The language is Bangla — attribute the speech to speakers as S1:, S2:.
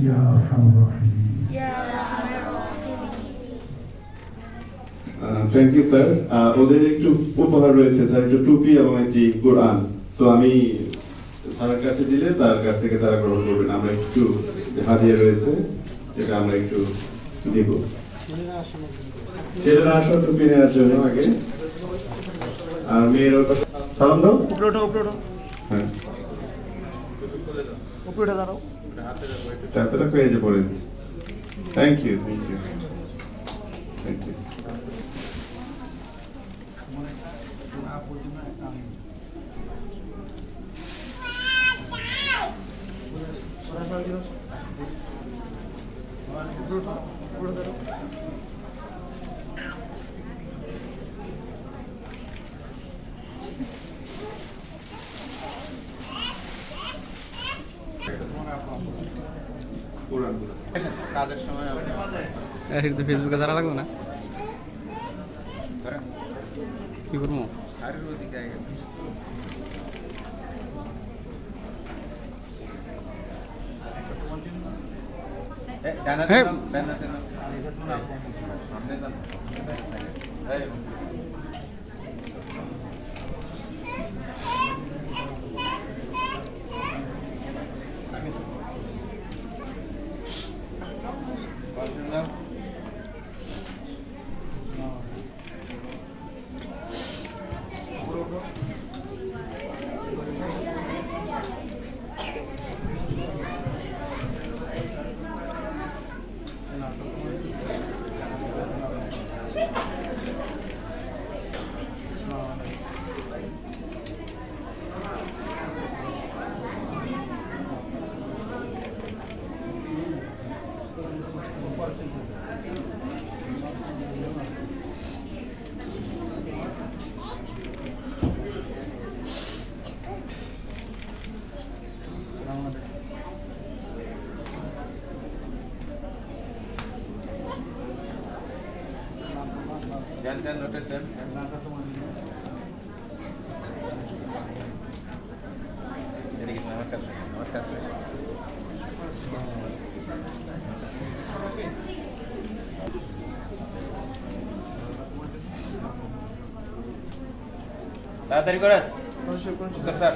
S1: يا أرحم الراحمين
S2: يا أرحم الراحمين
S3: থ্যাংক ইউ স্যার ওদের একটু উপহার রয়েছে স্যার একটু টুপি এবং একটি কোরআন সো আমি স্যারের কাছে দিলে তার কাছ থেকে তারা গ্রহণ করবেন আমরা একটু হাদিয়া রয়েছে এটা আমরা একটু দিব ছেলেরা আসো টুপি নেওয়ার জন্য আগে আর মেয়ের ওর পাশে সালাম দাও
S4: উপরে ওঠো উপরে ওঠো
S3: হ্যাঁ
S4: উপরে উঠে দাঁড়াও
S3: এতটা পেয়ে যে পড়ে thank you thank you thank you
S4: উপরে ওঠো
S5: কাজের সময় আপনি
S6: এটা তো ফেসবুকে জানা লাগবে না
S5: ধরেন
S6: কি করবো
S5: শারীর যান, যান, ওটা যান। এদিকে না, আমার কাছে, আমার কাছে। তাড়াতাড়ি করেন স্যার